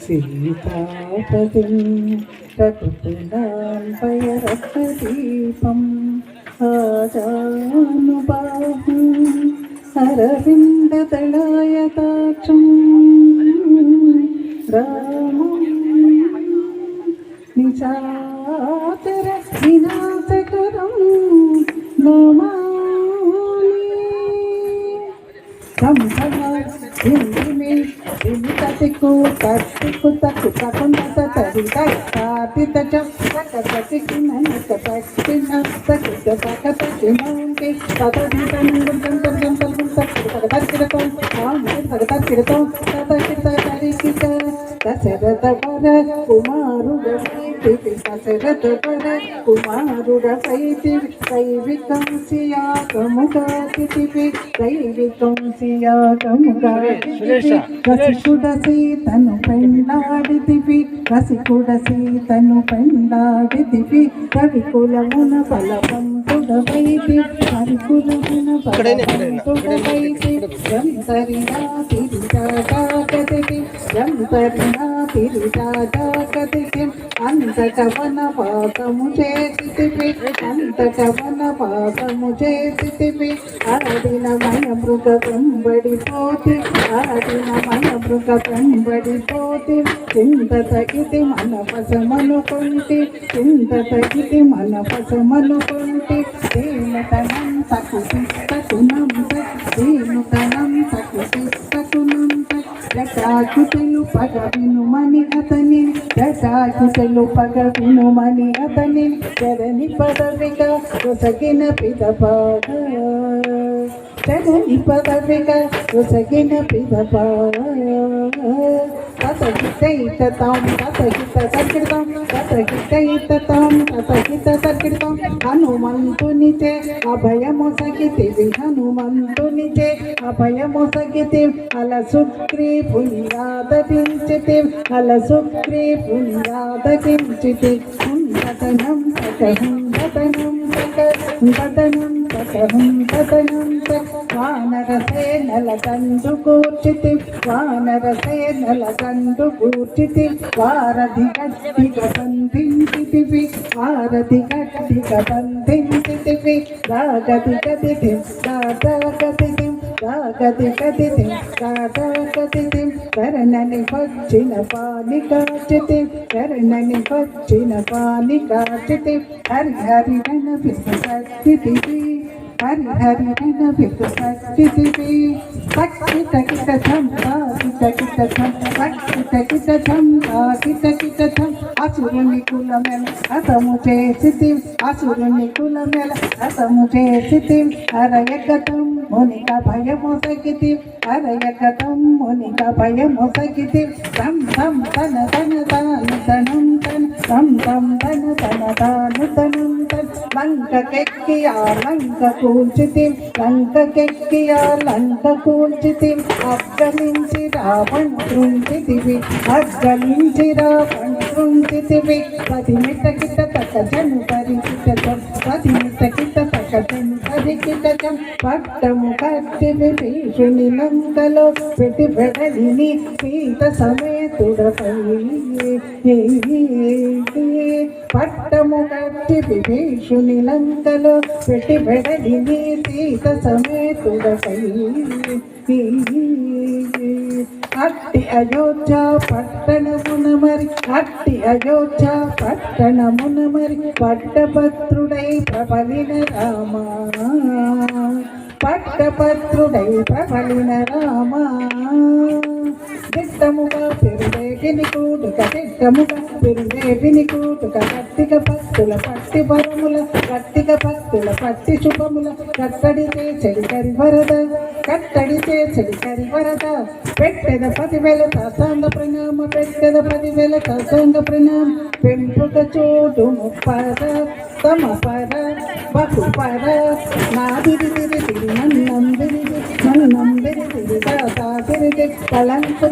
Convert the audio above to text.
సీతాపతిం రఘుకులాంబయరత్నదీపం ఆజానుబాహుం అరవిందదళాయతాక్షం రామం నిజాతర వినాశకరం నమామి సంభవామి తతికు తతికు తక్కు తకుండ తరి తాతి తచ తక తతికి ననక తక్కిన తకిట తక తకి నౌంకి తత దింతం దంతం దంతం దంతం తక తక్కిరతో ఆమె తక తత వర దశరథ వర కుమారుడ వైతివి దైవికం సియాగముగాతివి దైవికం సియాగముగాతివి రసికుడ సీతను పెండాడితివి రసికుడ సీతను పెండాడితివి రవికులమున బలవంతుడ వైతి హరికులమున బలవంతుడ వైతి జంతరినా తిరిగాగతివి జంతరినా తిరిగాగతివి అంతట వనవాసము చేతివి అంతట వనవాసము చేతివి ఆడిన మయ మృగ వెంబడిపోతి ఆడిన మయ మృగ పోతి. చింత తగితి మన పసమను కొంటి. చింత తగితి మన పసమనుకుంటి దీనతనం సకుసి సకునం దీనుతనం జటాకుతలు పగ వినుమని అతని జటాకుతలు పగ వినుమని అతని జరని పదవిగా కొసగిన పిదపాగ జరని పదవిగా కొసగిన పిదపాగ తతగిత తాం తతగిత సర్కిడతాం తతగిత తాం తతగిత సర్కిడతాం హనుమంతునిచే అభయమొసగితివి హనుమంతునిచే అభయమొసగితి అల సుగ్రీపుని ఆదరించితి అల సుగ్రీపుని ఆదరించితి హుందతనం హుందతనం హుందతనం హుందతనం వానరసేనల కండు కూర్చితి వానరసేనల కండు కూర్చితి వారధి గట్టిగ బంధించితివి వారధి గట్టిగ బంధించితివి రాగతి గతిథి రాగతిథి రాగతి గతిథి రాగతిథి కరణని వచ్చిన పాని కాచితి కరణని వచ్చిన పాని కాచితి హరి హరి రణ విశ్వశక్తివి హరి హరి రణ విశ్వశక్తివి శక్తి తకిట ధం తాకి తకిట ధం శక్తి తకిట ధం తాకి తకిట ధం అసురుని కులమెల అతము చేసితి అసురుని కులమెల అతము చేసితి హరయగతం మునిక భయమొసగితి హరయగతం మునిక భయమొసగితి తం తం తన తన తాను తనం తన తం తం తన తన తాను తనం లంకకెక్కియా లంక కూల్చితి లంకకెక్కియా లంక కూల్చితి. అగ్గలించి రావణ్ణుంచితివి అగ్గలించి రావణ్ణుంచితివి పది మిటకిట తక జను పరిచిత పది మిటకిట తక జను పరికిటం పట్టము కట్టి విభీషుని నందలో పెట్టి పెడలిని సీత సమేతుడపై. పట్టము కట్టి విభీషుని లంకలో పెట్టి పెడలిని సీత సమేతుడపై. అట్టి అయోధ్య పట్టణమున మరి అట్టి అయోధ్య పట్టణమున మరి పట్టభద్రుడై ప్రబలిన రామ. పట్టభద్రుడై ప్రబలిన రామ. దిట్టముగా పెరుదేగిని కూటుక దిట్టముగా పెరుదేగిని కూటుక కట్టిక భక్తుల పట్టి పరముల కట్టిక భక్తుల పట్టి శుభముల కట్టడితే చెడికరి వరద కట్టడితే చెడికరి వరద. పెట్టెద పదివేల తసాంగ ప్రణామ పెట్టెద పదివేల తసాంగ ప్రణామ. పెంపుట చోటు ముప్పద తమ పద బహు పద నాదిరి తిరి తిరి నన్నం తిరి నన్నం తిరి తిరి తాత తిరి కళంకు